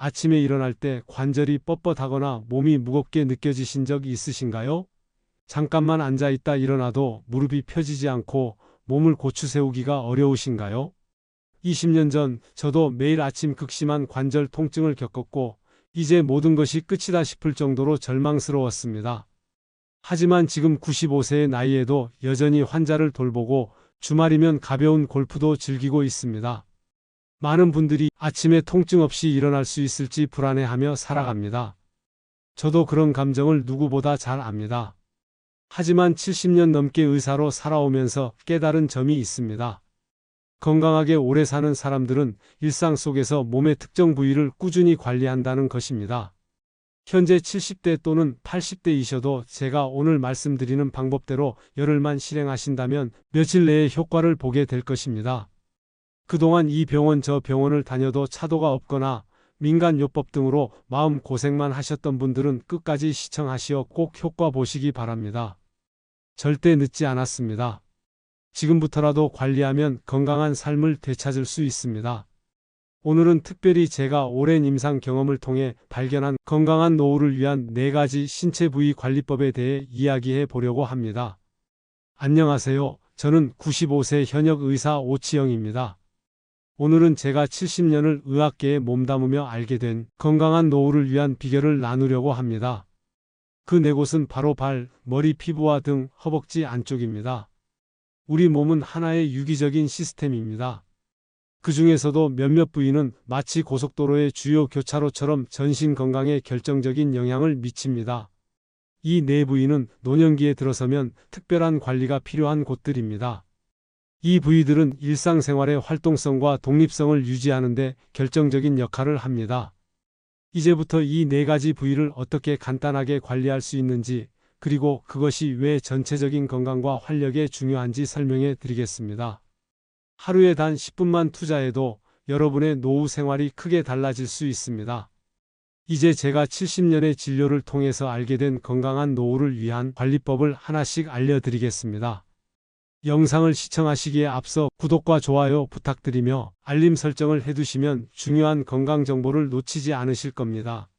아침에 일어날 때 관절이 뻣뻣하거나 몸이 무겁게 느껴지신 적 있으신가요? 잠깐만 앉아 있다 일어나도 무릎이 펴지지 않고 몸을 고추 세우기가 어려우신가요? 20년 전 저도 매일 아침 극심한 관절 통증을 겪었고 이제 모든 것이 끝이다 싶을 정도로 절망스러웠습니다. 하지만 지금 95세의 나이에도 여전히 환자를 돌보고 주말이면 가벼운 골프도 즐기고 있습니다. 많은 분들이 아침에 통증 없이 일어날 수 있을지 불안해하며 살아갑니다. 저도 그런 감정을 누구보다 잘 압니다. 하지만 70년 넘게 의사로 살아오면서 깨달은 점이 있습니다. 건강하게 오래 사는 사람들은 일상 속에서 몸의 특정 부위를 꾸준히 관리한다는 것입니다. 현재 70대 또는 80대이셔도 제가 오늘 말씀드리는 방법대로 열흘만 실행하신다면 며칠 내에 효과를 보게 될 것입니다. 그동안 이 병원 저 병원을 다녀도 차도가 없거나 민간요법 등으로 마음 고생만 하셨던 분들은 끝까지 시청하시어 꼭 효과 보시기 바랍니다. 절대 늦지 않았습니다. 지금부터라도 관리하면 건강한 삶을 되찾을 수 있습니다. 오늘은 특별히 제가 오랜 임상 경험을 통해 발견한 건강한 노후를 위한 네 가지 신체 부위 관리법에 대해 이야기해 보려고 합니다. 안녕하세요. 저는 95세 현역 의사 오치영입니다. 오늘은 제가 70년을 의학계에 몸담으며 알게 된 건강한 노후를 위한 비결을 나누려고 합니다. 그 네 곳은 바로 발, 머리, 피부와 등 허벅지 안쪽입니다. 우리 몸은 하나의 유기적인 시스템입니다. 그 중에서도 몇몇 부위는 마치 고속도로의 주요 교차로처럼 전신 건강에 결정적인 영향을 미칩니다. 이 네 부위는 노년기에 들어서면 특별한 관리가 필요한 곳들입니다. 이 부위들은 일상생활의 활동성과 독립성을 유지하는 데 결정적인 역할을 합니다. 이제부터 이 네 가지 부위를 어떻게 간단하게 관리할 수 있는지, 그리고 그것이 왜 전체적인 건강과 활력에 중요한지 설명해 드리겠습니다. 하루에 단 10분만 투자해도 여러분의 노후 생활이 크게 달라질 수 있습니다. 이제 제가 70년의 진료를 통해서 알게 된 건강한 노후를 위한 관리법을 하나씩 알려드리겠습니다. 영상을 시청하시기에 앞서 구독과 좋아요 부탁드리며 알림 설정을 해두시면 중요한 건강 정보를 놓치지 않으실 겁니다.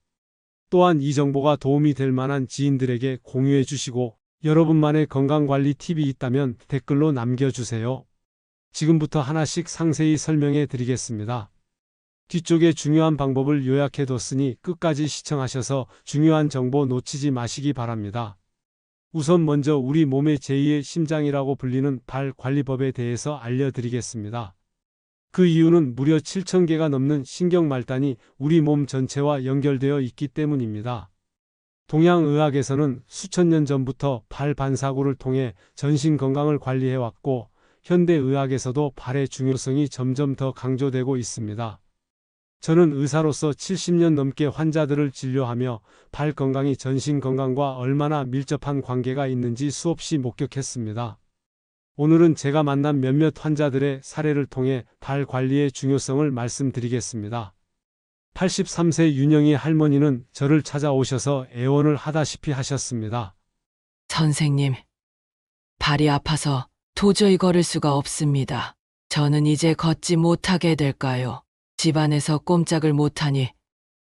또한 이 정보가 도움이 될 만한 지인들에게 공유해 주시고 여러분만의 건강관리 팁이 있다면 댓글로 남겨주세요. 지금부터 하나씩 상세히 설명해 드리겠습니다. 뒤쪽에 중요한 방법을 요약해 뒀으니 끝까지 시청하셔서 중요한 정보 놓치지 마시기 바랍니다. 우선 먼저 우리 몸의 제2의 심장이라고 불리는 발 관리법에 대해서 알려드리겠습니다. 그 이유는 무려 7,000개가 넘는 신경말단이 우리 몸 전체와 연결되어 있기 때문입니다. 동양의학에서는 수천 년 전부터 발 반사구를 통해 전신 건강을 관리해왔고, 현대의학에서도 발의 중요성이 점점 더 강조되고 있습니다. 저는 의사로서 70년 넘게 환자들을 진료하며 발 건강이 전신 건강과 얼마나 밀접한 관계가 있는지 수없이 목격했습니다. 오늘은 제가 만난 몇몇 환자들의 사례를 통해 발 관리의 중요성을 말씀드리겠습니다. 83세 윤영희 할머니는 저를 찾아오셔서 애원을 하다시피 하셨습니다. 선생님, 발이 아파서 도저히 걸을 수가 없습니다. 저는 이제 걷지 못하게 될까요? 집안에서 꼼짝을 못하니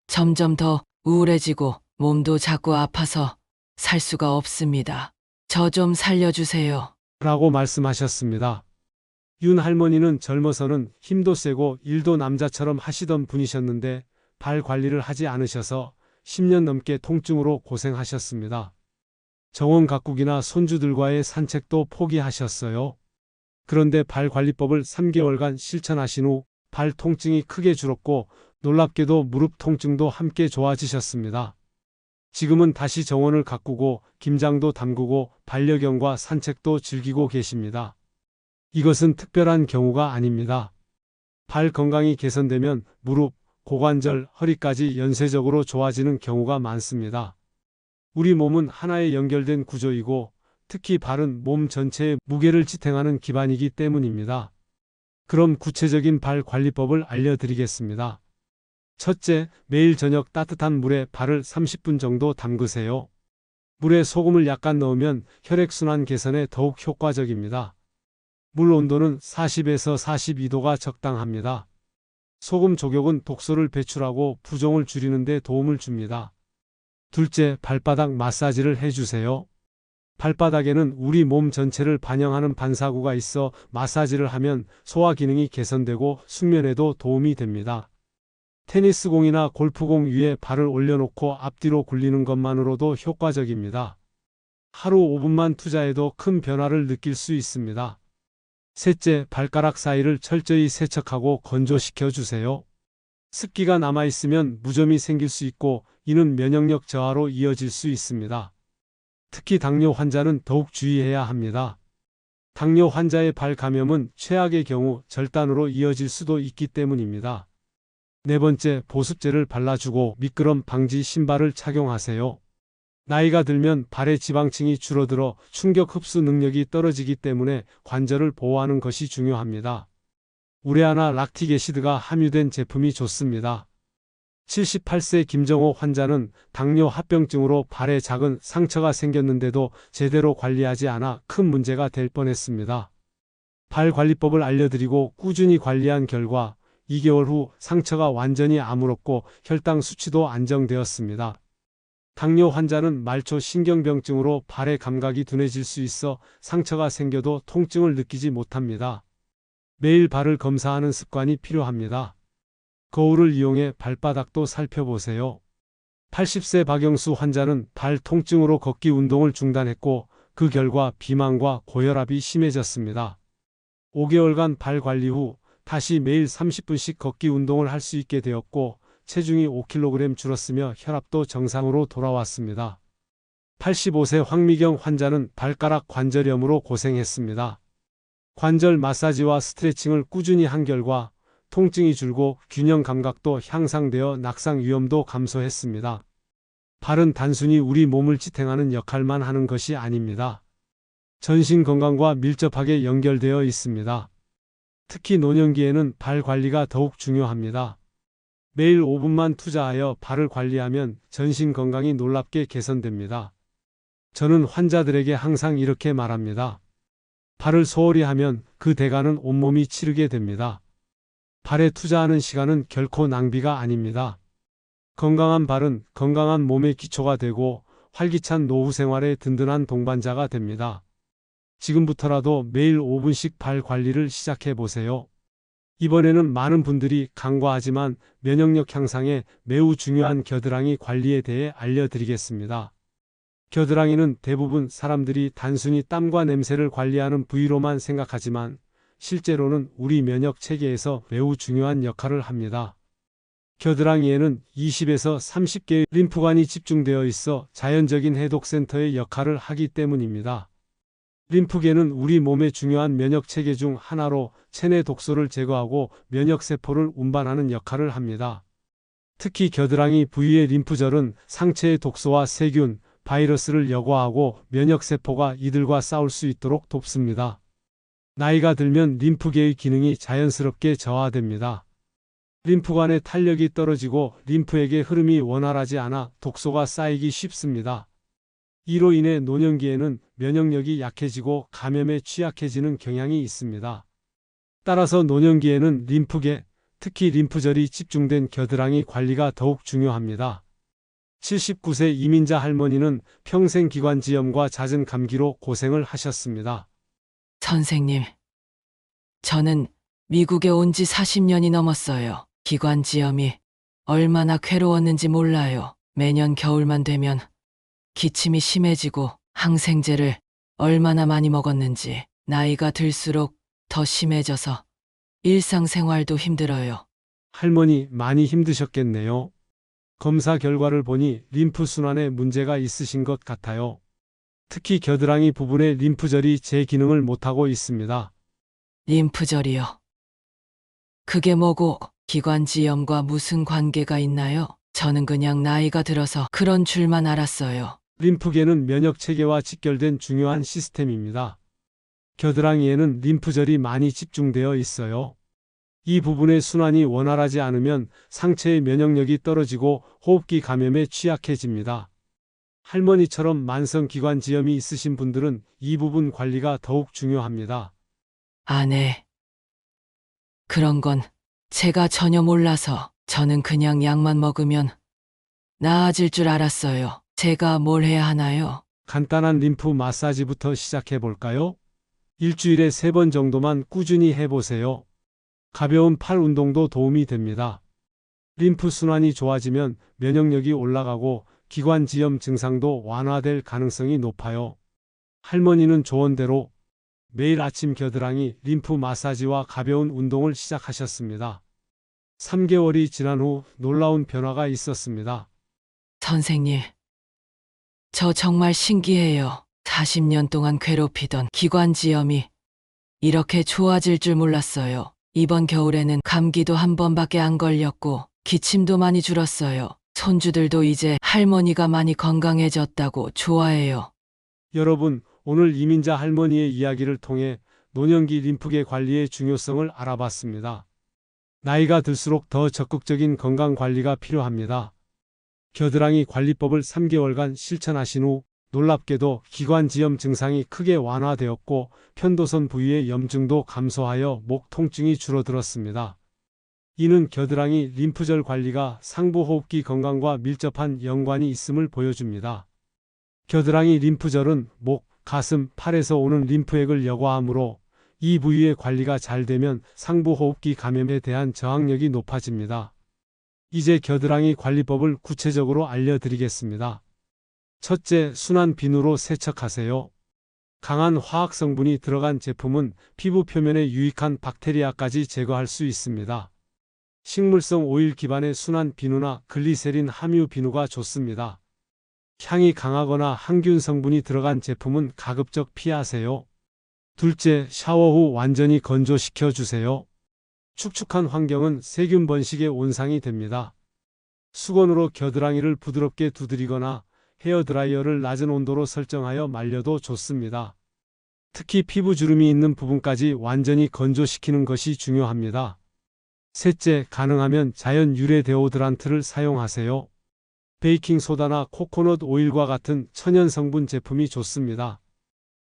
점점 더 우울해지고 몸도 자꾸 아파서 살 수가 없습니다. 저 좀 살려주세요. 라고 말씀하셨습니다. 윤 할머니는 젊어서는 힘도 세고 일도 남자처럼 하시던 분이셨는데 발 관리를 하지 않으셔서 10년 넘게 통증으로 고생하셨습니다. 정원 가꾸기나 손주들과의 산책도 포기하셨어요. 그런데 발 관리법을 3개월간 실천하신 후 발 통증이 크게 줄었고 놀랍게도 무릎 통증도 함께 좋아지셨습니다. 지금은 다시 정원을 가꾸고 김장도 담그고 반려견과 산책도 즐기고 계십니다. 이것은 특별한 경우가 아닙니다. 발 건강이 개선되면 무릎, 고관절, 허리까지 연쇄적으로 좋아지는 경우가 많습니다. 우리 몸은 하나의 연결된 구조이고 특히 발은 몸 전체의 무게를 지탱하는 기반이기 때문입니다. 그럼 구체적인 발 관리법을 알려드리겠습니다. 첫째, 매일 저녁 따뜻한 물에 발을 30분 정도 담그세요. 물에 소금을 약간 넣으면 혈액순환 개선에 더욱 효과적입니다. 물 온도는 40에서 42도가 적당합니다. 소금 조격은 독소를 배출하고 부종을 줄이는 데 도움을 줍니다. 둘째, 발바닥 마사지를 해주세요. 발바닥에는 우리 몸 전체를 반영하는 반사구가 있어 마사지를 하면 소화 기능이 개선되고 숙면에도 도움이 됩니다. 테니스 공이나 골프공 위에 발을 올려놓고 앞뒤로 굴리는 것만으로도 효과적입니다. 하루 5분만 투자해도 큰 변화를 느낄 수 있습니다. 셋째, 발가락 사이를 철저히 세척하고 건조시켜 주세요. 습기가 남아있으면 무좀이 생길 수 있고 이는 면역력 저하로 이어질 수 있습니다. 특히 당뇨 환자는 더욱 주의해야 합니다. 당뇨 환자의 발 감염은 최악의 경우 절단으로 이어질 수도 있기 때문입니다. 네 번째, 보습제를 발라주고 미끄럼 방지 신발을 착용하세요. 나이가 들면 발의 지방층이 줄어들어 충격 흡수 능력이 떨어지기 때문에 관절을 보호하는 것이 중요합니다. 우레아나 락틱 애시드가 함유된 제품이 좋습니다. 78세 김정호 환자는 당뇨 합병증으로 발에 작은 상처가 생겼는데도 제대로 관리하지 않아 큰 문제가 될 뻔했습니다. 발 관리법을 알려드리고 꾸준히 관리한 결과 2개월 후 상처가 완전히 아물었고 혈당 수치도 안정되었습니다. 당뇨 환자는 말초 신경병증으로 발의 감각이 둔해질 수 있어 상처가 생겨도 통증을 느끼지 못합니다. 매일 발을 검사하는 습관이 필요합니다. 거울을 이용해 발바닥도 살펴보세요. 80세 박영수 환자는 발 통증으로 걷기 운동을 중단했고 그 결과 비만과 고혈압이 심해졌습니다. 5개월간 발 관리 후 다시 매일 30분씩 걷기 운동을 할 수 있게 되었고 체중이 5kg 줄었으며 혈압도 정상으로 돌아왔습니다. 85세 황미경 환자는 발가락 관절염으로 고생했습니다. 관절 마사지와 스트레칭을 꾸준히 한 결과 통증이 줄고 균형 감각도 향상되어 낙상 위험도 감소했습니다. 발은 단순히 우리 몸을 지탱하는 역할만 하는 것이 아닙니다. 전신 건강과 밀접하게 연결되어 있습니다. 특히 노년기에는 발 관리가 더욱 중요합니다. 매일 5분만 투자하여 발을 관리하면 전신 건강이 놀랍게 개선됩니다. 저는 환자들에게 항상 이렇게 말합니다. 발을 소홀히 하면 그 대가는 온몸이 치르게 됩니다. 발에 투자하는 시간은 결코 낭비가 아닙니다. 건강한 발은 건강한 몸의 기초가 되고 활기찬 노후 생활의 든든한 동반자가 됩니다. 지금부터라도 매일 5분씩 발 관리를 시작해 보세요. 이번에는 많은 분들이 간과하지만 면역력 향상에 매우 중요한 겨드랑이 관리에 대해 알려드리겠습니다. 겨드랑이는 대부분 사람들이 단순히 땀과 냄새를 관리하는 부위로만 생각하지만 실제로는 우리 면역 체계에서 매우 중요한 역할을 합니다. 겨드랑이에는 20에서 30개의 림프관이 집중되어 있어 자연적인 해독센터의 역할을 하기 때문입니다. 림프계는 우리 몸의 중요한 면역 체계 중 하나로 체내 독소를 제거하고 면역 세포를 운반하는 역할을 합니다. 특히 겨드랑이 부위의 림프절은 상체의 독소와 세균, 바이러스를 여과하고 면역 세포가 이들과 싸울 수 있도록 돕습니다. 나이가 들면 림프계의 기능이 자연스럽게 저하됩니다. 림프관의 탄력이 떨어지고 림프에게 흐름이 원활하지 않아 독소가 쌓이기 쉽습니다. 이로 인해 노년기에는 면역력이 약해지고 감염에 취약해지는 경향이 있습니다. 따라서 노년기에는 림프계, 특히 림프절이 집중된 겨드랑이 관리가 더욱 중요합니다. 79세 이민자 할머니는 평생 기관지염과 잦은 감기로 고생을 하셨습니다. 선생님, 저는 미국에 온 지 40년이 넘었어요. 기관지염이 얼마나 괴로웠는지 몰라요. 매년 겨울만 되면 기침이 심해지고 항생제를 얼마나 많이 먹었는지 나이가 들수록 더 심해져서 일상생활도 힘들어요. 할머니 많이 힘드셨겠네요. 검사 결과를 보니 림프 순환에 문제가 있으신 것 같아요. 특히 겨드랑이 부분의 림프절이 제 기능을 못하고 있습니다. 림프절이요. 그게 뭐고 기관지염과 무슨 관계가 있나요? 저는 그냥 나이가 들어서 그런 줄만 알았어요. 림프계는 면역 체계와 직결된 중요한 시스템입니다. 겨드랑이에는 림프절이 많이 집중되어 있어요. 이 부분의 순환이 원활하지 않으면 상체의 면역력이 떨어지고 호흡기 감염에 취약해집니다. 할머니처럼 만성기관지염이 있으신 분들은 이 부분 관리가 더욱 중요합니다. 아, 네. 그런 건 제가 전혀 몰라서 저는 그냥 약만 먹으면 나아질 줄 알았어요. 제가 뭘 해야 하나요? 간단한 림프 마사지부터 시작해 볼까요? 일주일에 세 번 정도만 꾸준히 해보세요. 가벼운 팔 운동도 도움이 됩니다. 림프 순환이 좋아지면 면역력이 올라가고 기관지염 증상도 완화될 가능성이 높아요. 할머니는 조언대로 매일 아침 겨드랑이 림프 마사지와 가벼운 운동을 시작하셨습니다. 3개월이 지난 후 놀라운 변화가 있었습니다. 선생님, 저 정말 신기해요. 40년 동안 괴롭히던 기관지염이 이렇게 좋아질 줄 몰랐어요. 이번 겨울에는 감기도 한 번밖에 안 걸렸고 기침도 많이 줄었어요. 손주들도 이제 할머니가 많이 건강해졌다고 좋아해요. 여러분, 오늘 이민자 할머니의 이야기를 통해 노년기 림프계 관리의 중요성을 알아봤습니다. 나이가 들수록 더 적극적인 건강 관리가 필요합니다. 겨드랑이 관리법을 3개월간 실천하신 후 놀랍게도 기관지염 증상이 크게 완화되었고 편도선 부위의 염증도 감소하여 목 통증이 줄어들었습니다. 이는 겨드랑이 림프절 관리가 상부호흡기 건강과 밀접한 연관이 있음을 보여줍니다. 겨드랑이 림프절은 목, 가슴, 팔에서 오는 림프액을 여과하므로 이 부위의 관리가 잘 되면 상부호흡기 감염에 대한 저항력이 높아집니다. 이제 겨드랑이 관리법을 구체적으로 알려드리겠습니다. 첫째, 순한 비누로 세척하세요. 강한 화학 성분이 들어간 제품은 피부 표면에 유익한 박테리아까지 제거할 수 있습니다. 식물성 오일 기반의 순한 비누나 글리세린 함유 비누가 좋습니다. 향이 강하거나 항균 성분이 들어간 제품은 가급적 피하세요. 둘째, 샤워 후 완전히 건조시켜 주세요. 축축한 환경은 세균 번식의 온상이 됩니다. 수건으로 겨드랑이를 부드럽게 두드리거나 헤어 드라이어를 낮은 온도로 설정하여 말려도 좋습니다. 특히 피부 주름이 있는 부분까지 완전히 건조시키는 것이 중요합니다. 셋째, 가능하면 자연 유래 데오드란트를 사용하세요. 베이킹 소다나 코코넛 오일과 같은 천연 성분 제품이 좋습니다.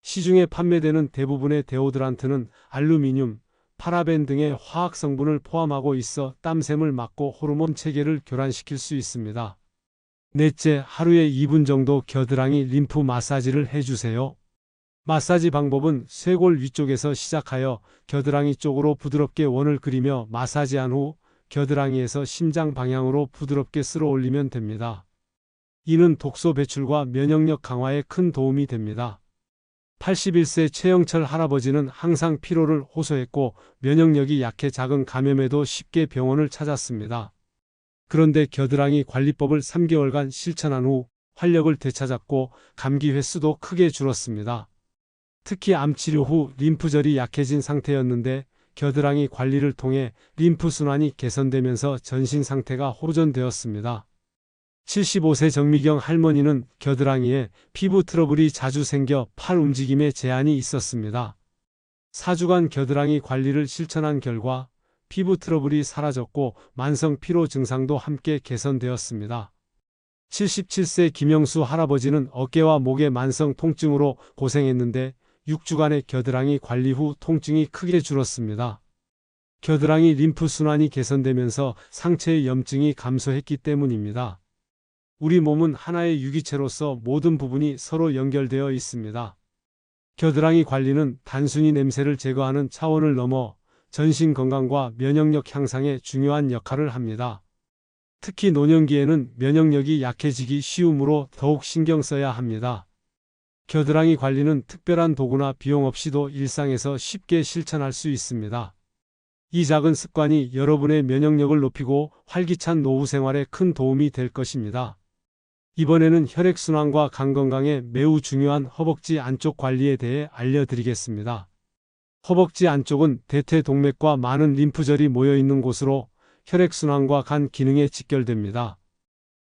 시중에 판매되는 대부분의 데오드란트는 알루미늄, 파라벤 등의 화학 성분을 포함하고 있어 땀샘을 막고 호르몬 체계를 교란시킬 수 있습니다. 넷째, 하루에 2분 정도 겨드랑이 림프 마사지를 해주세요. 마사지 방법은 쇄골 위쪽에서 시작하여 겨드랑이 쪽으로 부드럽게 원을 그리며 마사지한 후 겨드랑이에서 심장 방향으로 부드럽게 쓸어 올리면 됩니다. 이는 독소 배출과 면역력 강화에 큰 도움이 됩니다. 81세 최영철 할아버지는 항상 피로를 호소했고 면역력이 약해 작은 감염에도 쉽게 병원을 찾았습니다. 그런데 겨드랑이 관리법을 3개월간 실천한 후 활력을 되찾았고 감기 횟수도 크게 줄었습니다. 특히 암 치료 후 림프절이 약해진 상태였는데 겨드랑이 관리를 통해 림프 순환이 개선되면서 전신 상태가 호전되었습니다. 75세 정미경 할머니는 겨드랑이에 피부 트러블이 자주 생겨 팔 움직임에 제한이 있었습니다. 4주간 겨드랑이 관리를 실천한 결과 피부 트러블이 사라졌고 만성 피로 증상도 함께 개선되었습니다. 77세 김영수 할아버지는 어깨와 목의 만성 통증으로 고생했는데 6주간의 겨드랑이 관리 후 통증이 크게 줄었습니다. 겨드랑이 림프 순환이 개선되면서 상체의 염증이 감소했기 때문입니다. 우리 몸은 하나의 유기체로서 모든 부분이 서로 연결되어 있습니다. 겨드랑이 관리는 단순히 냄새를 제거하는 차원을 넘어 전신 건강과 면역력 향상에 중요한 역할을 합니다. 특히 노년기에는 면역력이 약해지기 쉬우므로 더욱 신경 써야 합니다. 겨드랑이 관리는 특별한 도구나 비용 없이도 일상에서 쉽게 실천할 수 있습니다. 이 작은 습관이 여러분의 면역력을 높이고 활기찬 노후 생활에 큰 도움이 될 것입니다. 이번에는 혈액순환과 간 건강에 매우 중요한 허벅지 안쪽 관리에 대해 알려드리겠습니다. 허벅지 안쪽은 대퇴동맥과 많은 림프절이 모여 있는 곳으로 혈액순환과 간 기능에 직결됩니다.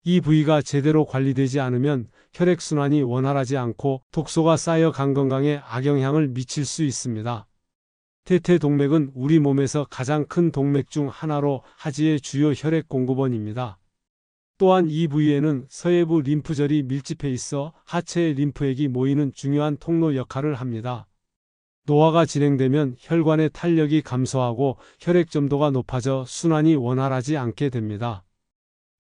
이 부위가 제대로 관리되지 않으면 혈액순환이 원활하지 않고 독소가 쌓여 간 건강에 악영향을 미칠 수 있습니다. 태태동맥은 우리 몸에서 가장 큰 동맥 중 하나로 하지의 주요 혈액 공급원입니다. 또한 이 부위에는 서해부 림프절이 밀집해 있어 하체의 림프액이 모이는 중요한 통로 역할을 합니다. 노화가 진행되면 혈관의 탄력이 감소하고 혈액 점도가 높아져 순환이 원활하지 않게 됩니다.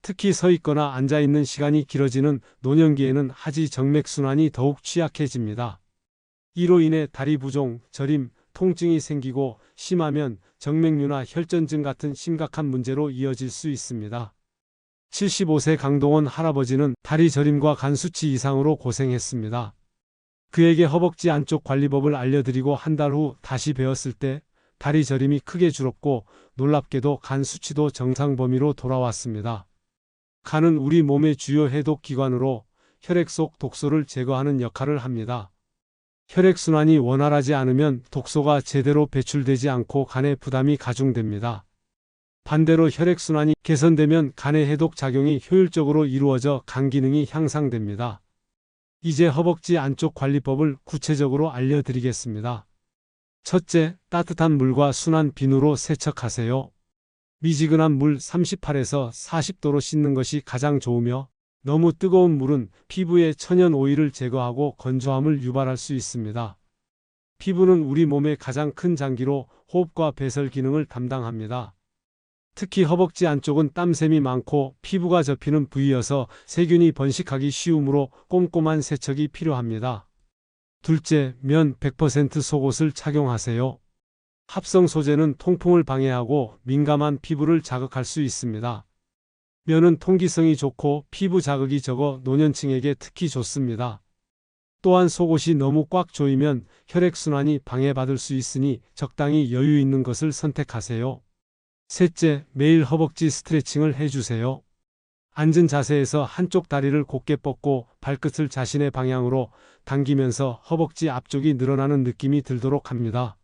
특히 서 있거나 앉아 있는 시간이 길어지는 노년기에는 하지 정맥 순환이 더욱 취약해집니다. 이로 인해 다리 부종, 저림, 통증이 생기고 심하면 정맥류나 혈전증 같은 심각한 문제로 이어질 수 있습니다. 75세 강동원 할아버지는 다리 저림과 간 수치 이상으로 고생했습니다. 그에게 허벅지 안쪽 관리법을 알려드리고 한 달 후 다시 배웠을 때 다리 저림이 크게 줄었고 놀랍게도 간 수치도 정상 범위로 돌아왔습니다. 간은 우리 몸의 주요 해독 기관으로 혈액 속 독소를 제거하는 역할을 합니다. 혈액순환이 원활하지 않으면 독소가 제대로 배출되지 않고 간에 부담이 가중됩니다. 반대로 혈액순환이 개선되면 간의 해독 작용이 효율적으로 이루어져 간 기능이 향상됩니다. 이제 허벅지 안쪽 관리법을 구체적으로 알려드리겠습니다. 첫째, 따뜻한 물과 순한 비누로 세척하세요. 미지근한 물 38에서 40도로 씻는 것이 가장 좋으며 너무 뜨거운 물은 피부의 천연 오일을 제거하고 건조함을 유발할 수 있습니다. 피부는 우리 몸의 가장 큰 장기로 호흡과 배설 기능을 담당합니다. 특히 허벅지 안쪽은 땀샘이 많고 피부가 접히는 부위여서 세균이 번식하기 쉬우므로 꼼꼼한 세척이 필요합니다. 둘째, 면 100% 속옷을 착용하세요. 합성 소재는 통풍을 방해하고 민감한 피부를 자극할 수 있습니다. 면은 통기성이 좋고 피부 자극이 적어 노년층에게 특히 좋습니다. 또한 속옷이 너무 꽉 조이면 혈액순환이 방해받을 수 있으니 적당히 여유 있는 것을 선택하세요. 셋째, 매일 허벅지 스트레칭을 해주세요. 앉은 자세에서 한쪽 다리를 곧게 뻗고 발끝을 자신의 방향으로 당기면서 허벅지 앞쪽이 늘어나는 느낌이 들도록 합니다.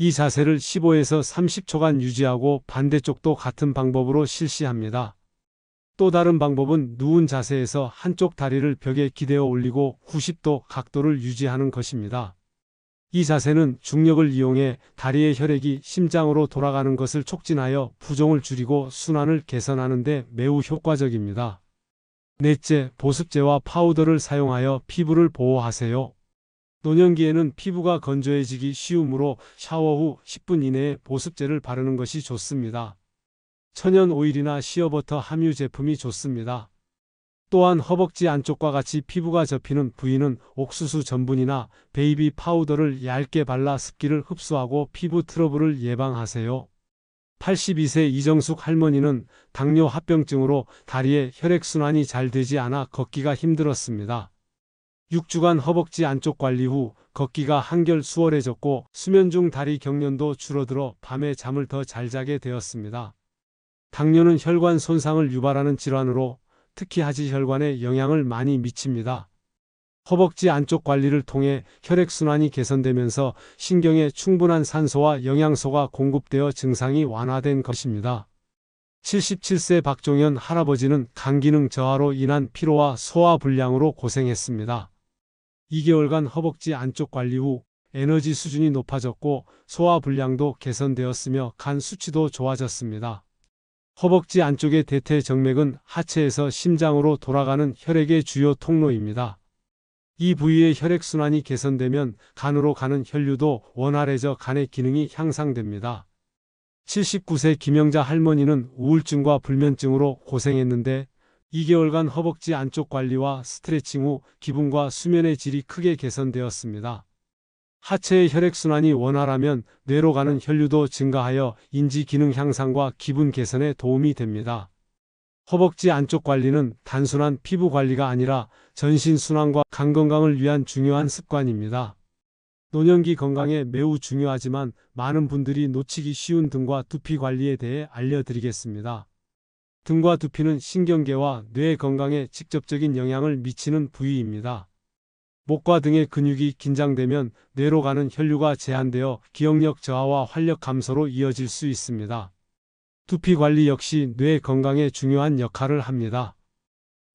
이 자세를 15에서 30초간 유지하고 반대쪽도 같은 방법으로 실시합니다. 또 다른 방법은 누운 자세에서 한쪽 다리를 벽에 기대어 올리고 90도 각도를 유지하는 것입니다. 이 자세는 중력을 이용해 다리의 혈액이 심장으로 돌아가는 것을 촉진하여 부종을 줄이고 순환을 개선하는 데 매우 효과적입니다. 넷째, 보습제와 파우더를 사용하여 피부를 보호하세요. 노년기에는 피부가 건조해지기 쉬우므로 샤워 후 10분 이내에 보습제를 바르는 것이 좋습니다. 천연 오일이나 시어버터 함유 제품이 좋습니다. 또한 허벅지 안쪽과 같이 피부가 접히는 부위는 옥수수 전분이나 베이비 파우더를 얇게 발라 습기를 흡수하고 피부 트러블을 예방하세요. 82세 이정숙 할머니는 당뇨 합병증으로 다리에 혈액순환이 잘 되지 않아 걷기가 힘들었습니다. 6주간 허벅지 안쪽 관리 후 걷기가 한결 수월해졌고 수면 중 다리 경련도 줄어들어 밤에 잠을 더 잘 자게 되었습니다. 당뇨는 혈관 손상을 유발하는 질환으로 특히 하지 혈관에 영향을 많이 미칩니다. 허벅지 안쪽 관리를 통해 혈액순환이 개선되면서 신경에 충분한 산소와 영양소가 공급되어 증상이 완화된 것입니다. 77세 박종현 할아버지는 간기능 저하로 인한 피로와 소화 불량으로 고생했습니다. 2개월간 허벅지 안쪽 관리 후 에너지 수준이 높아졌고 소화 불량도 개선되었으며 간 수치도 좋아졌습니다. 허벅지 안쪽의 대퇴정맥은 하체에서 심장으로 돌아가는 혈액의 주요 통로입니다. 이 부위의 혈액순환이 개선되면 간으로 가는 혈류도 원활해져 간의 기능이 향상됩니다. 79세 김영자 할머니는 우울증과 불면증으로 고생했는데 2개월간 허벅지 안쪽 관리와 스트레칭 후 기분과 수면의 질이 크게 개선되었습니다. 하체의 혈액순환이 원활하면 뇌로 가는 혈류도 증가하여 인지 기능 향상과 기분 개선에 도움이 됩니다. 허벅지 안쪽 관리는 단순한 피부 관리가 아니라 전신 순환과 간 건강을 위한 중요한 습관입니다. 노년기 건강에 매우 중요하지만 많은 분들이 놓치기 쉬운 등과 두피 관리에 대해 알려드리겠습니다. 등과 두피는 신경계와 뇌 건강에 직접적인 영향을 미치는 부위입니다. 목과 등의 근육이 긴장되면 뇌로 가는 혈류가 제한되어 기억력 저하와 활력 감소로 이어질 수 있습니다. 두피 관리 역시 뇌 건강에 중요한 역할을 합니다.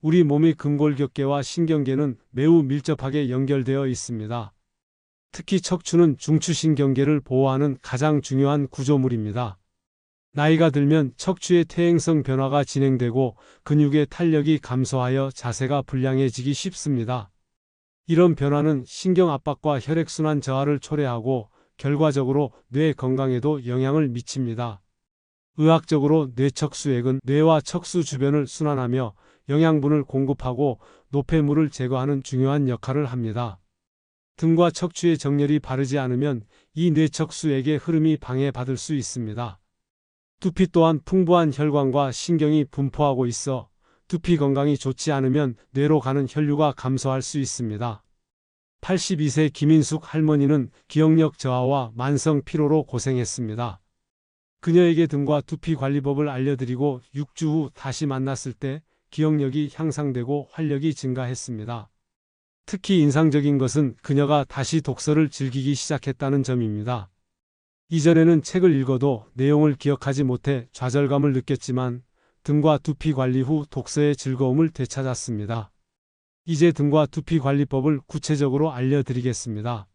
우리 몸의 근골격계와 신경계는 매우 밀접하게 연결되어 있습니다. 특히 척추는 중추신경계를 보호하는 가장 중요한 구조물입니다. 나이가 들면 척추의 퇴행성 변화가 진행되고 근육의 탄력이 감소하여 자세가 불량해지기 쉽습니다. 이런 변화는 신경 압박과 혈액순환 저하를 초래하고 결과적으로 뇌 건강에도 영향을 미칩니다. 의학적으로 뇌척수액은 뇌와 척수 주변을 순환하며 영양분을 공급하고 노폐물을 제거하는 중요한 역할을 합니다. 등과 척추의 정렬이 바르지 않으면 이 뇌척수액의 흐름이 방해받을 수 있습니다. 두피 또한 풍부한 혈관과 신경이 분포하고 있어 두피 건강이 좋지 않으면 뇌로 가는 혈류가 감소할 수 있습니다. 82세 김인숙 할머니는 기억력 저하와 만성 피로로 고생했습니다. 그녀에게 등과 두피 관리법을 알려드리고 6주 후 다시 만났을 때 기억력이 향상되고 활력이 증가했습니다. 특히 인상적인 것은 그녀가 다시 독서를 즐기기 시작했다는 점입니다. 이전에는 책을 읽어도 내용을 기억하지 못해 좌절감을 느꼈지만 등과 두피 관리 후 독서의 즐거움을 되찾았습니다. 이제 등과 두피 관리법을 구체적으로 알려드리겠습니다.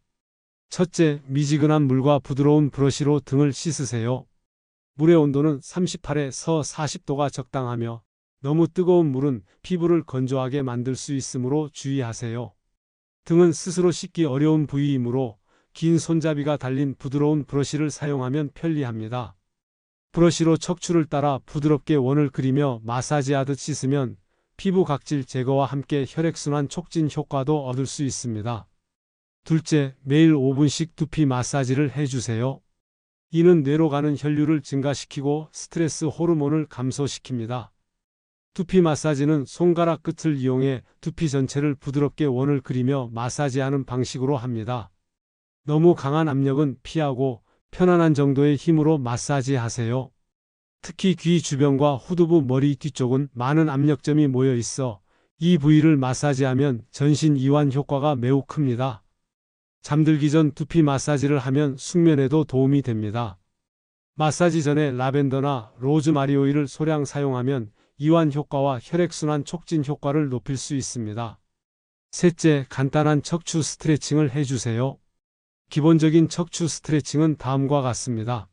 첫째, 미지근한 물과 부드러운 브러쉬로 등을 씻으세요. 물의 온도는 38에서 40도가 적당하며 너무 뜨거운 물은 피부를 건조하게 만들 수 있으므로 주의하세요. 등은 스스로 씻기 어려운 부위이므로 긴 손잡이가 달린 부드러운 브러쉬를 사용하면 편리합니다. 브러쉬로 척추를 따라 부드럽게 원을 그리며 마사지하듯 씻으면 피부 각질 제거와 함께 혈액순환 촉진 효과도 얻을 수 있습니다. 둘째, 매일 5분씩 두피 마사지를 해주세요. 이는 뇌로 가는 혈류를 증가시키고 스트레스 호르몬을 감소시킵니다. 두피 마사지는 손가락 끝을 이용해 두피 전체를 부드럽게 원을 그리며 마사지하는 방식으로 합니다. 너무 강한 압력은 피하고 편안한 정도의 힘으로 마사지 하세요. 특히 귀 주변과 후두부 머리 뒤쪽은 많은 압력점이 모여 있어 이 부위를 마사지하면 전신 이완 효과가 매우 큽니다. 잠들기 전 두피 마사지를 하면 숙면에도 도움이 됩니다. 마사지 전에 라벤더나 로즈마리 오일을 소량 사용하면 이완 효과와 혈액순환 촉진 효과를 높일 수 있습니다. 셋째, 간단한 척추 스트레칭을 해주세요. 기본적인 척추 스트레칭은 다음과 같습니다.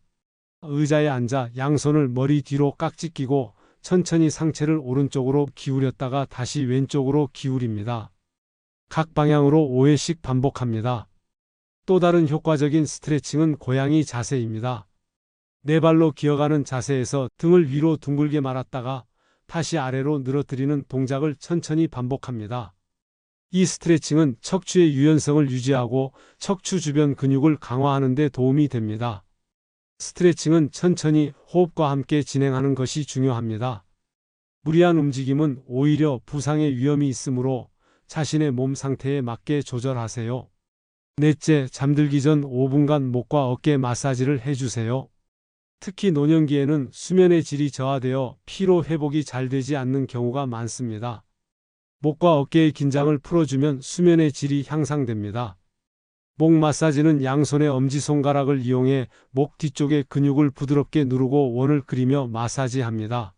의자에 앉아 양손을 머리 뒤로 깍지 끼고 천천히 상체를 오른쪽으로 기울였다가 다시 왼쪽으로 기울입니다. 각 방향으로 5회씩 반복합니다. 또 다른 효과적인 스트레칭은 고양이 자세입니다. 네 발로 기어가는 자세에서 등을 위로 둥글게 말았다가 다시 아래로 늘어뜨리는 동작을 천천히 반복합니다. 이 스트레칭은 척추의 유연성을 유지하고 척추 주변 근육을 강화하는 데 도움이 됩니다. 스트레칭은 천천히 호흡과 함께 진행하는 것이 중요합니다. 무리한 움직임은 오히려 부상의 위험이 있으므로 자신의 몸 상태에 맞게 조절하세요. 넷째, 잠들기 전 5분간 목과 어깨 마사지를 해주세요. 특히 노년기에는 수면의 질이 저하되어 피로 회복이 잘 되지 않는 경우가 많습니다. 목과 어깨의 긴장을 풀어주면 수면의 질이 향상됩니다. 목 마사지는 양손의 엄지손가락을 이용해 목 뒤쪽의 근육을 부드럽게 누르고 원을 그리며 마사지합니다.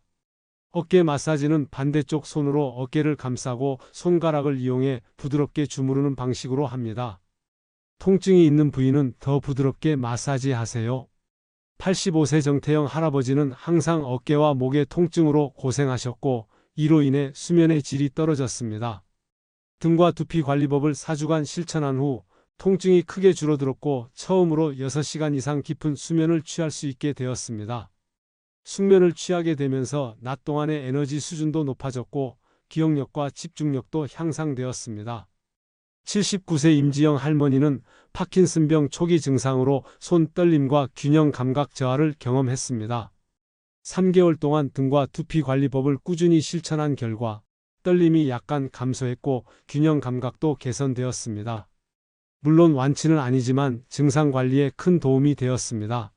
어깨 마사지는 반대쪽 손으로 어깨를 감싸고 손가락을 이용해 부드럽게 주무르는 방식으로 합니다. 통증이 있는 부위는 더 부드럽게 마사지하세요. 85세 정태영 할아버지는 항상 어깨와 목의 통증으로 고생하셨고 이로 인해 수면의 질이 떨어졌습니다. 등과 두피 관리법을 4주간 실천한 후 통증이 크게 줄어들었고 처음으로 6시간 이상 깊은 수면을 취할 수 있게 되었습니다. 숙면을 취하게 되면서 낮 동안의 에너지 수준도 높아졌고 기억력과 집중력도 향상되었습니다. 79세 임지영 할머니는 파킨슨병 초기 증상으로 손 떨림과 균형 감각 저하를 경험했습니다. 3개월 동안 등과 두피 관리법을 꾸준히 실천한 결과 떨림이 약간 감소했고 균형 감각도 개선되었습니다. 물론 완치는 아니지만 증상 관리에 큰 도움이 되었습니다.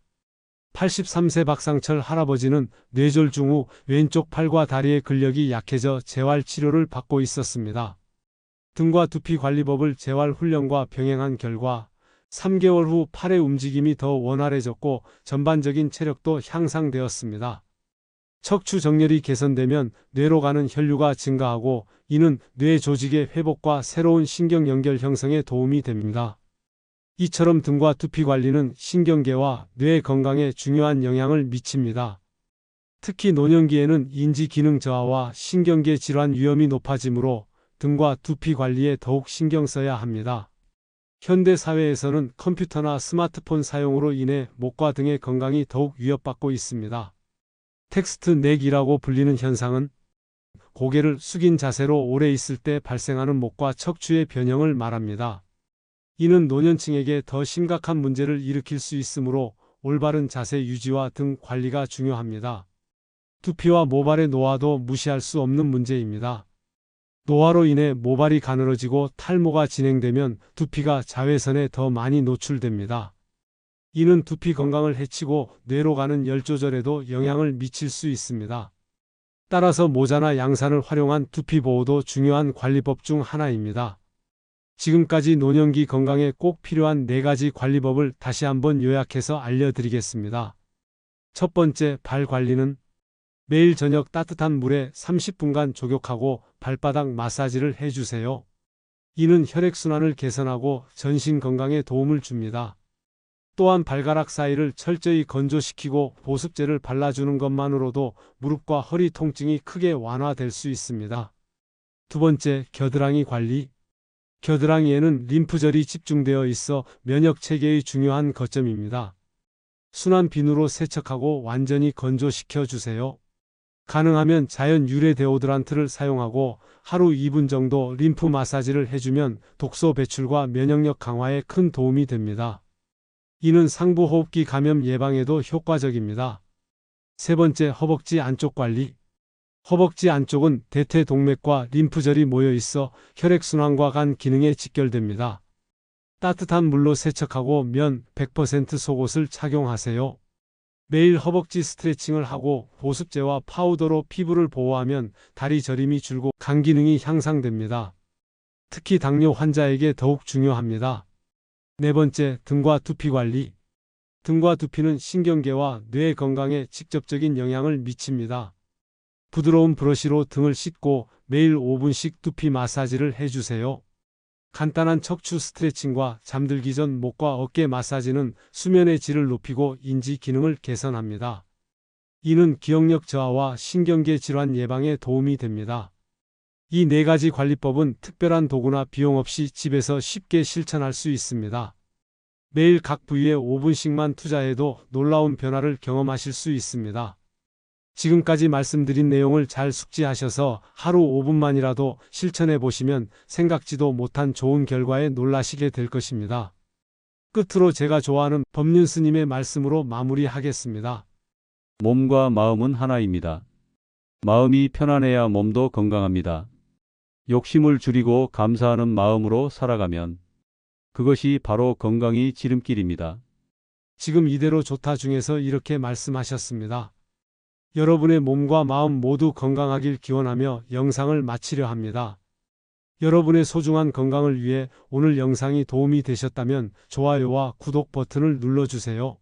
83세 박상철 할아버지는 뇌졸중 후 왼쪽 팔과 다리의 근력이 약해져 재활 치료를 받고 있었습니다. 등과 두피 관리법을 재활 훈련과 병행한 결과 3개월 후 팔의 움직임이 더 원활해졌고 전반적인 체력도 향상되었습니다. 척추 정렬이 개선되면 뇌로 가는 혈류가 증가하고 이는 뇌 조직의 회복과 새로운 신경 연결 형성에 도움이 됩니다. 이처럼 등과 두피 관리는 신경계와 뇌 건강에 중요한 영향을 미칩니다. 특히 노년기에는 인지 기능 저하와 신경계 질환 위험이 높아지므로 등과 두피 관리에 더욱 신경 써야 합니다. 현대 사회에서는 컴퓨터나 스마트폰 사용으로 인해 목과 등의 건강이 더욱 위협받고 있습니다. 텍스트 넥이라고 불리는 현상은 고개를 숙인 자세로 오래 있을 때 발생하는 목과 척추의 변형을 말합니다. 이는 노년층에게 더 심각한 문제를 일으킬 수 있으므로 올바른 자세 유지와 등 관리가 중요합니다. 두피와 모발의 노화도 무시할 수 없는 문제입니다. 노화로 인해 모발이 가늘어지고 탈모가 진행되면 두피가 자외선에 더 많이 노출됩니다. 이는 두피 건강을 해치고 뇌로 가는 열 조절에도 영향을 미칠 수 있습니다. 따라서 모자나 양산을 활용한 두피 보호도 중요한 관리법 중 하나입니다. 지금까지 노년기 건강에 꼭 필요한 네 가지 관리법을 다시 한번 요약해서 알려드리겠습니다. 첫 번째, 발 관리는 매일 저녁 따뜻한 물에 30분간 족욕하고 발바닥 마사지를 해주세요. 이는 혈액순환을 개선하고 전신 건강에 도움을 줍니다. 또한 발가락 사이를 철저히 건조시키고 보습제를 발라주는 것만으로도 무릎과 허리 통증이 크게 완화될 수 있습니다. 두 번째, 겨드랑이 관리. 겨드랑이에는 림프절이 집중되어 있어 면역 체계의 중요한 거점입니다. 순한 비누로 세척하고 완전히 건조시켜 주세요. 가능하면 자연 유래 데오드란트를 사용하고 하루 2분 정도 림프 마사지를 해주면 독소 배출과 면역력 강화에 큰 도움이 됩니다. 이는 상부 호흡기 감염 예방에도 효과적입니다. 세 번째, 허벅지 안쪽 관리. 허벅지 안쪽은 대퇴동맥과 림프절이 모여 있어 혈액순환과 간 기능에 직결됩니다. 따뜻한 물로 세척하고 면 100% 속옷을 착용하세요. 매일 허벅지 스트레칭을 하고 보습제와 파우더로 피부를 보호하면 다리 저림이 줄고 간 기능이 향상됩니다. 특히 당뇨 환자에게 더욱 중요합니다. 네 번째, 등과 두피 관리. 등과 두피는 신경계와 뇌 건강에 직접적인 영향을 미칩니다. 부드러운 브러쉬로 등을 씻고 매일 5분씩 두피 마사지를 해주세요. 간단한 척추 스트레칭과 잠들기 전 목과 어깨 마사지는 수면의 질을 높이고 인지 기능을 개선합니다. 이는 기억력 저하와 신경계 질환 예방에 도움이 됩니다. 이 네 가지 관리법은 특별한 도구나 비용 없이 집에서 쉽게 실천할 수 있습니다. 매일 각 부위에 5분씩만 투자해도 놀라운 변화를 경험하실 수 있습니다. 지금까지 말씀드린 내용을 잘 숙지하셔서 하루 5분만이라도 실천해 보시면 생각지도 못한 좋은 결과에 놀라시게 될 것입니다. 끝으로 제가 좋아하는 법륜 스님의 말씀으로 마무리하겠습니다. 몸과 마음은 하나입니다. 마음이 편안해야 몸도 건강합니다. 욕심을 줄이고 감사하는 마음으로 살아가면 그것이 바로 건강이 지름길입니다. 지금 이대로 좋다 중에서 이렇게 말씀하셨습니다. 여러분의 몸과 마음 모두 건강하길 기원하며 영상을 마치려 합니다. 여러분의 소중한 건강을 위해 오늘 영상이 도움이 되셨다면 좋아요와 구독 버튼을 눌러주세요.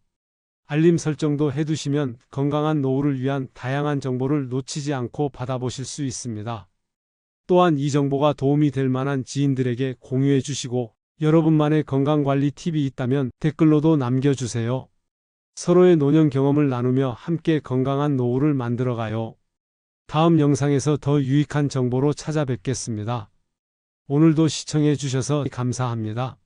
알림 설정도 해두시면 건강한 노후를 위한 다양한 정보를 놓치지 않고 받아보실 수 있습니다. 또한 이 정보가 도움이 될 만한 지인들에게 공유해 주시고 여러분만의 건강관리 팁이 있다면 댓글로도 남겨주세요. 서로의 노년 경험을 나누며 함께 건강한 노후를 만들어가요. 다음 영상에서 더 유익한 정보로 찾아뵙겠습니다. 오늘도 시청해 주셔서 감사합니다.